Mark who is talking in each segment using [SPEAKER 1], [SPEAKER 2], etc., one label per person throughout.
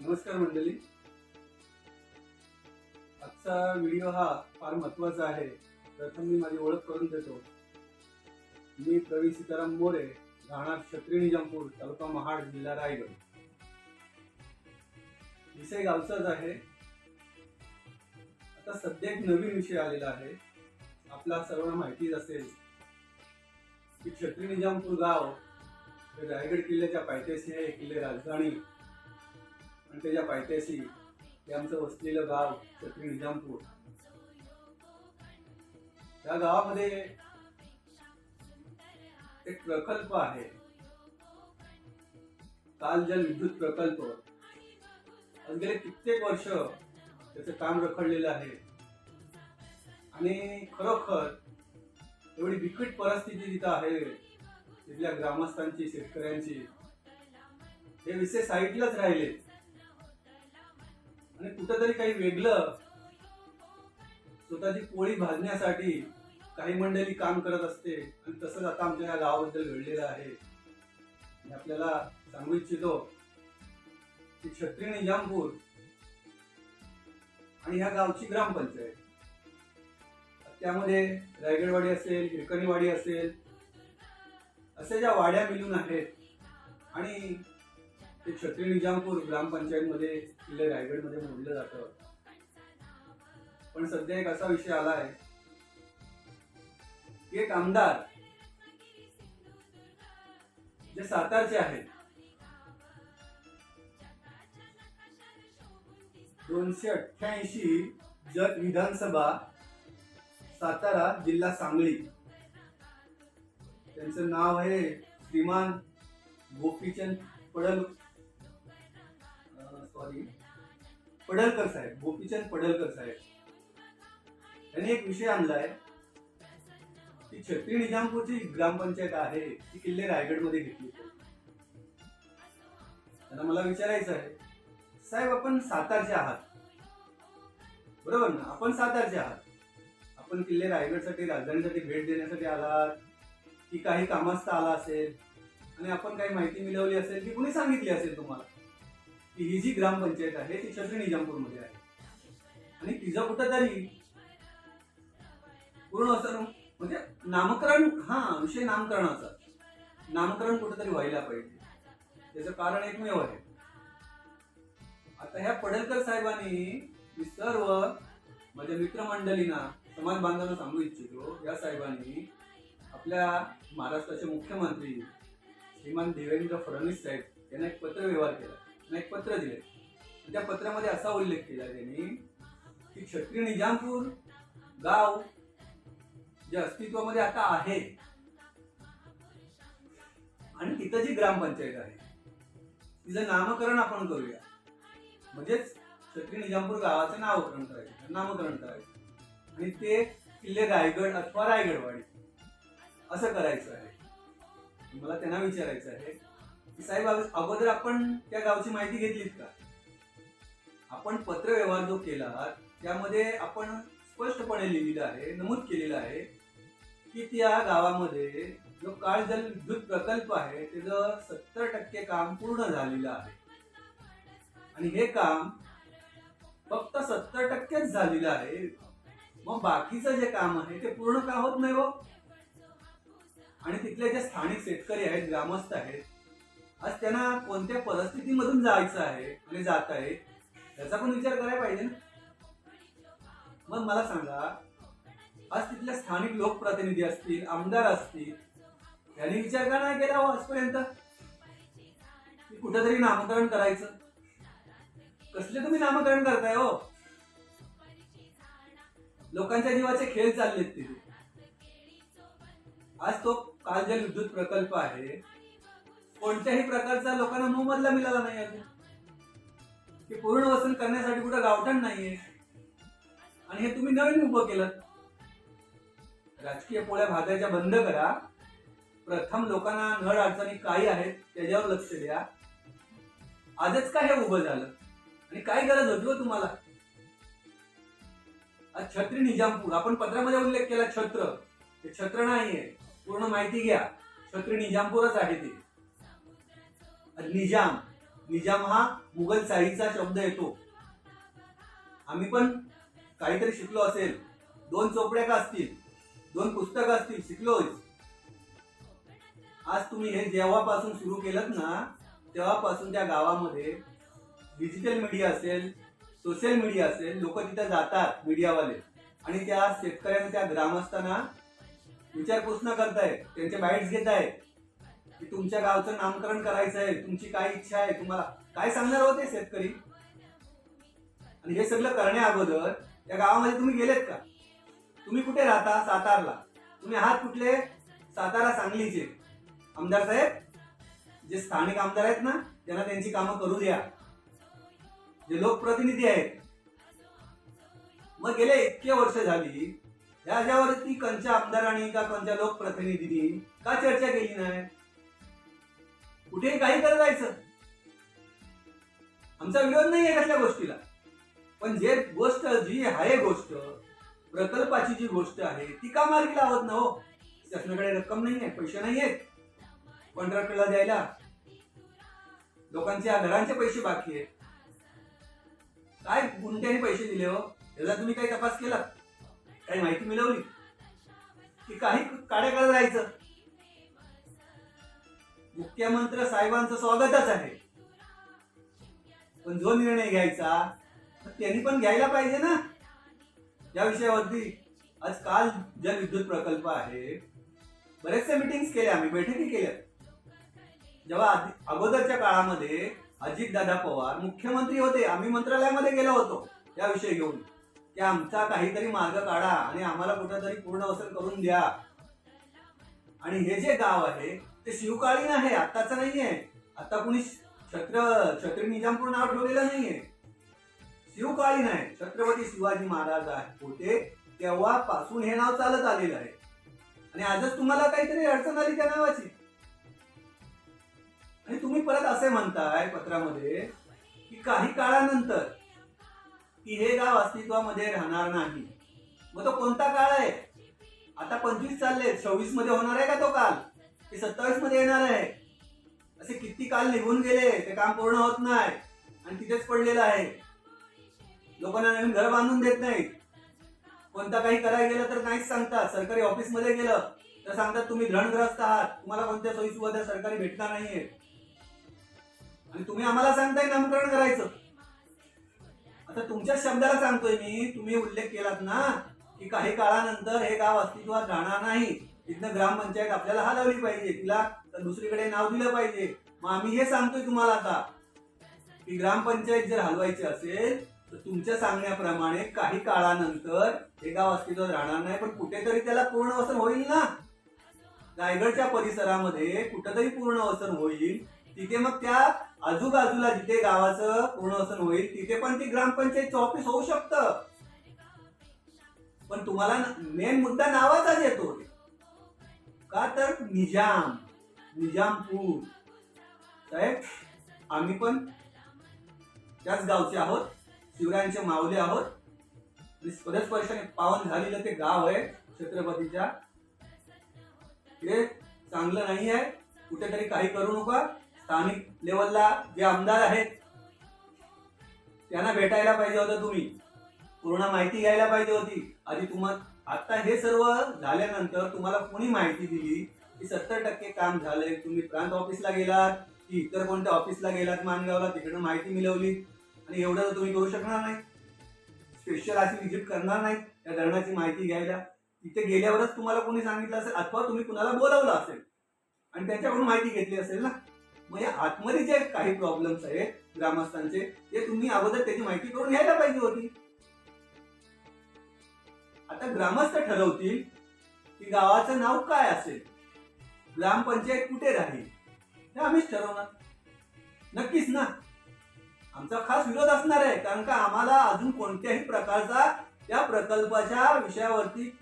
[SPEAKER 1] नमस्कार मंडळी. आजचा व्हिडिओ हा फार महत्त्वाचा आहे. प्रथम मी माझी ओळख करून देतो. मी प्रवीण सीताराम मोरे राहणार छत्री निजामपूर तालुका महाड जिल्हा रायगड. विषय गावचाच आहे. आता सध्या एक नवीन विषय आलेला आहे. आपला सर्वांना माहितीच असेल की छत्री निजामपूर गाव हे रायगड किल्ल्याच्या पायथ्याशी आहे किल्ले राजधानी. आणि त्याच्या पायथ्याशी हे आमचं वसलेलं गाव छत्री निजामपूर. त्या गावामध्ये एक प्रकल्प आहे. काल जल विद्युत प्रकल्प. गेले कित्येक वर्ष त्याचं काम रखडलेलं आहे. आणि खरोखर एवढी बिकट परिस्थिती तिथं आहे. तिथल्या ग्रामस्थांची शेतकऱ्यांची. हे विषय साईडलाच राहिले. आणि कुठंतरी काही वेगळं. स्वतःची पोळी भाजण्यासाठी काही मंडळी काम करत असते. आणि तसंच आता आमच्या या गावाबद्दल घडलेलं आहे. मी आपल्याला सांगू इच्छितो की क्षत्रिय निजामपूर आणि ह्या गावची ग्रामपंचायत. त्यामध्ये रायगडवाडी असेल हिरकणीवाडी असेल असे ज्या वाड्या मिळून आहेत आणि ते छत्री निजामपूर ग्रामपंचायतमध्ये किल्ले रायगडमध्ये मोडलं जातं. पण सध्या एक असा विषय आला आहे की एक आमदार जे सातारचे आहेत दोनशे अठ्ठ्याऐंशी जत विधानसभा सातारा जिल्हा सांगली. त्यांचं नाव आहे श्रीमान गोपीचंद पडल सॉरी पडळकर साहेब गोपीचंद पडळकर साहेब. त्यांनी एक विषय आणलाय की छत्री निजामपूरची ग्रामपंचायत आहे ती किल्ले रायगडमध्ये घेतली त्यांना मला विचारायचं आहे साहेब आपण सातारचे आहात. बरोबर ना? आपण सातारचे आहात. आपण किल्ले रायगडसाठी राजधानीसाठी भेट देण्यासाठी आलात की काही कामास्त आला असेल आणि आपण काही माहिती मिळवली असेल की कुणी सांगितली असेल तुम्हाला? की ही जी ग्रामपंचायत आहे ती छत्री निजामपूरमध्ये आहे. आणि तिचा कुठंतरी पूर्ण असं म्हणजे नामकरण हा विषय नामकरणाचा. नामकरण कुठंतरी व्हायला पाहिजे. त्याचं कारण एकमेव आहे. आता ह्या पडळकर साहेबांनी मी सर्व माझ्या मित्रमंडळींना समाज बांधवांना सांगू इच्छितो या साहेबांनी आपल्या महाराष्ट्राचे मुख्यमंत्री श्रीमान देवेंद्र फडणवीस साहेब यांना एक पत्र व्यवहार केला. एक पत्र दिले त्या पत्रामध्ये असा उल्लेख केला त्यांनी की छत्री निजामपूर गाव जे अस्तित्वामध्ये आता आहे आणि तिथं जी ग्रामपंचायत आहे तिचं नामकरण आपण करूया. म्हणजेच क्षत्रिय निजामपूर गावाचं नामकरण करायचं नामकरण करायचं. आणि ते किल्ले रायगड अथवा रायगडवाडी असं करायचं आहे. मला त्यांना विचारायचं आहे. साहेब अगोदर आपण त्या गावची माहिती घेतलीत का? आपण पत्र व्यवहार जो केला त्यामध्ये आपण स्पष्टपणे लिहिलेलं आहे नमूद केलेलं आहे की त्या गावामध्ये जो काळ जल विद्युत प्रकल्प आहे त्याचं सत्तर टक्के काम पूर्ण झालेलं आहे. आणि हे काम फक्त सत्तर टक्केच झालेलं आहे. मग बाकीचं जे काम आहे ते पूर्ण का होत नाही हो? आणि तिथले जे स्थानिक शेतकरी आहेत ग्रामस्थ आहेत आज त्यांना कोणत्या परिस्थितीमधून जायचं आहे आणि जात आहे त्याचा पण विचार करायला पाहिजे ना. मग मला सांगा आज तिथले स्थानिक लोकप्रतिनिधी असतील आमदार असतील यांनी विचार का नाही केला हो आजपर्यंत? कुठेतरी नामकरण करायचं? कसले तुम्ही नामकरण करताय हो? लोकांच्या जीवाचे खेळ चाललेत तिथे. आज तो काल जे विद्युत प्रकल्प आहे कोणत्याही प्रकारचा लोकांना मोबदला मिळाला नाही अजून. की पूर्ण करण्यासाठी कुठं गावठण नाहीये. आणि हे तुम्ही नवीन उभं केलं. राजकीय पोळ्या भाजायच्या बंद करा. प्रथम लोकांना नळ अडचणी काही आहेत त्याच्यावर लक्ष द्या. आजच काय हे उभं झालं? आणि काय गरज होती हो तुम्हाला? आज छत्री निजामपूर आपण पत्रामध्ये उल्लेख केला छत्र. ते छत्र नाहीये. पूर्ण माहिती घ्या. छत्री निजामपूरच आहे ते. निजाम. निजाम हा मुघल शाहीचा शब्द येतो. आम्ही पण काहीतरी शिकलो असेल. दोन चोपड्या का असतील. दोन पुस्तकं असतील. शिकलोच आज तुम्ही हे जेव्हापासून सुरू केलं ना तेव्हापासून त्या गावामध्ये डिजिटल मीडिया असेल सोशल मीडिया असेल लोक तिथे जातात मीडियावाले आणि त्या शेतकऱ्यांना त्या ग्रामस्थांना विचारपूस न करतायत त्यांचे बाईट्स घेत आहेत की तुमच्या गावचं नामकरण करायचं आहे तुमची काय इच्छा आहे तुम्हाला काय सांगणार होते शेतकरी? आणि हे सगळं करण्या अगोदर त्या गावामध्ये तुम्ही गेलेत का? तुम्ही कुठे राहता? सातारला. तुम्ही आहात कुठले? सातारा सांगलीचे. आमदार साहेब जे स्थानिक आमदार आहेत ना त्यांना त्यांची कामं करू द्या. जे लोकप्रतिनिधी आहेत. मग गेले इतके वर्ष झाली ह्याच्यावरती कंच्या आमदारांनी का कंच्या लोकप्रतिनिधींनी का चर्चा केली नाही? कुठेही काही करायचं आमचा विरोध नाही आहे कसल्या गोष्टीला. पण जे गोष्ट जी आहे गोष्ट प्रकल्पाची जी गोष्ट आहे ती का मार्गी लावत ना हो? शासनाकडे रक्कम नाही आहे पैसे नाही आहेत कॉन्ट्रॅक्टरला द्यायला. लोकांच्या घरांचे पैसे बाकी आहेत. काय गुंट्याने पैसे दिले हो? याला तुम्ही काही तपास केला? काही माहिती मिळवली? की काही काड्या करत राहायचं मुख्यमंत्री साहेबांचं स्वागतच आहे. पण जो निर्णय घ्यायचा त्यांनी पण घ्यायला पाहिजे ना. या विषयावरती आज काल जल विद्युत प्रकल्प आहे बरेचसे मिटिंग्स केले आम्ही बैठकी केल्या. जेव्हा अगोदरच्या काळामध्ये अजितदादा पवार मुख्यमंत्री होते आम्ही मंत्रालयामध्ये गेलो होतो या विषय घेऊन. की आमचा काहीतरी मार्ग काढा आणि आम्हाला कुठेतरी पूर्ण वसन करून द्या. आणि हे जे गाव आहे ते शिवकालीन आहे आताच नाहीये. आता कुणी छत्र छत्री निजामपूर नाव ठेवलेलं नाहीये. शिवकालीन आहे. छत्रपती शिवाजी महाराज आहे होते तेव्हापासून हे नाव चालत आलेलं आहे. आणि आजच तुम्हाला काहीतरी अडचण आली त्या नावाची. आणि तुम्ही परत असे म्हणताय पत्रामध्ये की काही काळानंतर की हे गाव अस्तित्वामध्ये राहणार नाही. मग तो कोणता काळ आहे? आता पंचवीस चालले सव्वीसमध्ये होणार आहे का तो काल? की सत्तावीसमध्ये येणार आहे? असे किती काल निघून गेले ते काम पूर्ण होत नाही. आणि तिथेच पडलेलं आहे. लोकांना नवीन घर बांधून देत नाहीत. कोणता काही करायला गेलं तर नाहीच सांगतात. सरकारी ऑफिसमध्ये गेलं तर सांगतात तुम्ही धरणग्रस्त आहात. तुम्हाला कोणत्या सोयी सुविधा सरकारी भेटणार नाहीये. आणि तुम्ही आम्हाला सांगताय नामकरण करायचं. आता तुमच्या शब्दाला सांगतोय मी. तुम्ही उल्लेख केलात ना. की काही काळानंतर हे गाव अस्तित्वात राहणार नाही. इथनं ग्रामपंचायत आपल्याला हलवली पाहिजे. तिला दुसरीकडे नाव दिलं पाहिजे. मग आम्ही हे सांगतोय तुम्हाला आता. की ग्रामपंचायत जर हलवायची असेल तर तुमच्या सांगण्याप्रमाणे काही काळानंतर हे गाव अस्तित्वात राहणार नाही. पण कुठेतरी त्याला पूर्ण वसन होईल ना? रायगडच्या परिसरामध्ये कुठेतरी पूर्ण वसन होईल. तिथे मग त्या आजूबाजूला जिथे गावाचं पूर्ण वसन होईल तिथे पण ती ग्रामपंचायतचं ऑफिस होऊ शकतं. पण तुम्हाला मेन मुद्दा नावाचाच येतो. का तर निजाम निजामपूर. साहेब आम्ही पण त्याच गावचे आहोत शिवरायांचे मावले आहोत. आणि वर्षाने पावन झालेलं ते गाव आहे छत्रपतीच्या. हे चांगलं नाही आहे. कुठेतरी काही करू नका. स्थानिक लेवलला जे आमदार आहेत त्यांना भेटायला पाहिजे होतं तुम्ही. पूर्ण माहिती घ्यायला पाहिजे होती. आधी तुम्हाला आता हे सर्व झाल्यानंतर तुम्हाला कोणी माहिती दिली की सत्तर टक्के काम झालंय? तुम्ही प्रांत ऑफिसला गेलात की इतर कोणत्या ऑफिसला गेलात मानगावला तिकडनं माहिती मिळवली. आणि एवढं तर तुम्ही करू शकणार नाही. स्पेशल अशी विजिट करणार नाही त्या धरणाची माहिती घ्यायला. तिथे गेल्यावरच तुम्हाला कोणी सांगितलं असेल अथवा तुम्ही कुणाला बोलावलं असेल. आणि त्यांच्याकडून माहिती घेतली असेल ना? मग या आतमध्ये जे काही प्रॉब्लेम्स आहेत ग्रामस्थांचे ते तुम्ही अगोदर त्याची माहिती करून घ्यायला पाहिजे होती. आता ग्रामस्थ ठरवतील की गावाचं नाव काय असेल? ग्रामपंचायत कुठे राहील? हे आम्हीच ठरवणार. नक्कीच ना? आमचा खास विरोध असणार आहे कारण का आम्हाला अजून कोणत्याही प्रकारचा त्या प्रकल्पाच्या विषयावरती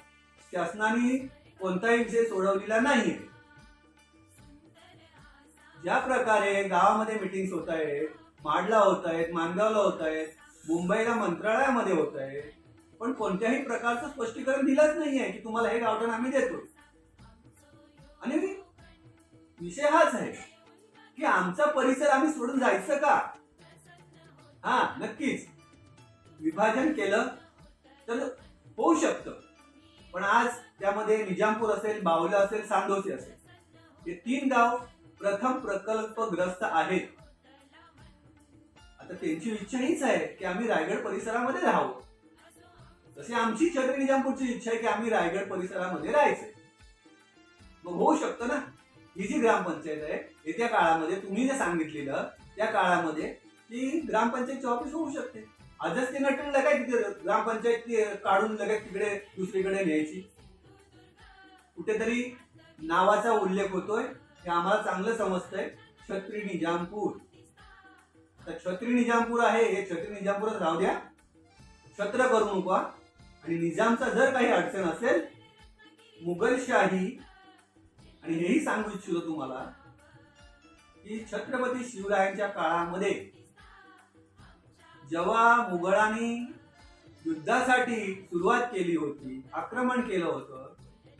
[SPEAKER 1] शासनाने कोणताही विषय सोडवलेला नाहीये. ज्या प्रकारे गावामध्ये मिटिंग्स होत आहेत माडला होत आहेत मानगावला होत आहेत मुंबईला मंत्रालयामध्ये होत आहे पण कोणत्याही प्रकारचं स्पष्टीकरण दिलंच नाहीये की तुम्हाला हे गावठण आम्ही देतो आणि विषय हाच आहे की आमचा परिसर आम्ही सोडून जायचं का? हा नक्कीच. विभाजन केलं तर होऊ शकतं. पण आज त्यामध्ये निजामपूर असेल बावला असेल सांदोसी असेल हे तीन गाव प्रथम प्रकल्पग्रस्त आहेत. आता त्यांची इच्छा हीच आहे की आम्ही रायगड परिसरामध्ये राहावं. तशी आमची छत्री निजामपूरची इच्छा आहे की आम्ही रायगड परिसरामध्ये राहायचं. मग होऊ शकतं ना? ही जी ग्रामपंचायत आहे येत्या काळामध्ये तुम्ही जे सांगितलेलं त्या काळामध्ये ती ग्रामपंचायतची ऑफिस होऊ शकते. आजच ते नटून लगाय तिथे ग्रामपंचायत काढून लगेच तिकडे दुसरीकडे न्यायची. कुठेतरी नावाचा उल्लेख होतोय हे आम्हाला चांगलं समजतंय. छत्री निजामपूर तर छत्री निजामपूर आहे हे छत्री निजामपूरच राहू द्या. छत्र करू नका आणि निजामचा जर काही अडचण असेल मुघलशाही आणि हेही सांगू इच्छितो तुम्हाला की छत्रपती शिवरायांच्या काळामध्ये जेव्हा मुघलांनी युद्धासाठी सुरुवात केली होती आक्रमण केलं होतं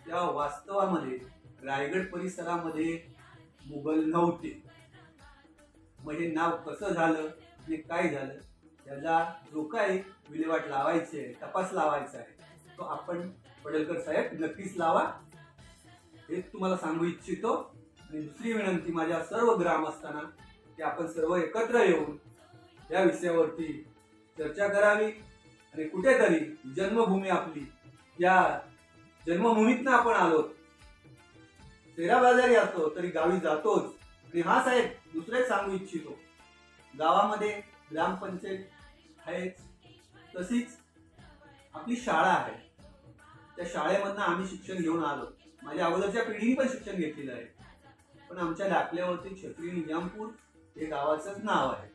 [SPEAKER 1] तेव्हा वास्तवामध्ये रायगड परिसरामध्ये मुघल नव्हते. मग हे नाव कसं झालं आणि काय झालं? त्याचा जो काही विल्हेवाट लावायची आहे तपास लावायचा आहे तो आपण पडलकर साहेब नक्कीच लावा. हे तुम्हाला सांगू इच्छितो. आणि दुसरी विनंती माझ्या सर्व ग्रामस्थांना की आपण सर्व एकत्र येऊन या विषयावरती चर्चा करावी. आणि कुठेतरी जन्मभूमी आपली या जन्मभूमीतनं आपण आलो. तेरा बाजारी असतो तरी गावी जातोच. आणि हा साहेब दुसरे सांगू इच्छितो. गावामध्ये ग्रामपंचायत आहेच. तशीच आपली शाळा आहे. त्या शाळेमधनं आम्ही शिक्षण घेऊन आलो. माझ्या अगोदरच्या पिढीने पण शिक्षण घेतलेलं आहे. पण आमच्या दाखल्यावरती छत्री निजामपूर हे गावाचंच नाव आहे.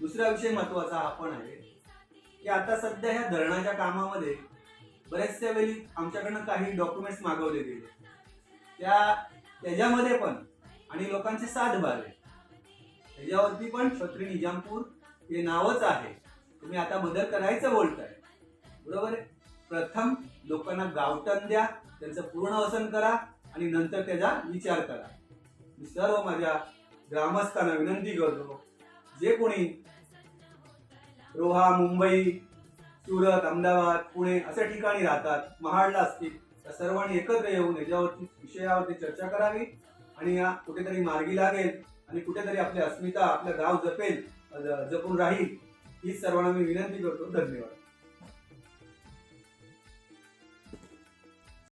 [SPEAKER 1] दुसरा विषय महत्त्वाचा हा पण आहे की आता सध्या ह्या धरणाच्या कामामध्ये बऱ्याचशा वेळी आमच्याकडनं काही डॉक्युमेंट्स मागवले गेले. त्या त्याच्यामध्ये पण आणि लोकांचे साथ बारे त्याच्यावरती पण छत्री निजामपूर हे नावच आहे. तुम्ही आता बदल करायचं बोलताय. बरोबर आहे? प्रथम लोकांना गावटन द्या त्यांचं पूर्ण वसन करा आणि नंतर त्याचा विचार करा. मी सर्व माझ्या ग्रामस्थांना विनंती करतो जे कोणी रोहा मुंबई सुरत अहमदाबाद पुणे अशा ठिकाणी राहतात महाडला असतील त्या सर्वांनी एकत्र येऊन याच्यावरती विषयावरती चर्चा करावी आणि या कुठेतरी मार्गी लागेल आणि कुठेतरी आपली अस्मिता आपलं गाव जपेल ज- जपून राहील. ही सर्वांना मी विनंती करतो. धन्यवाद.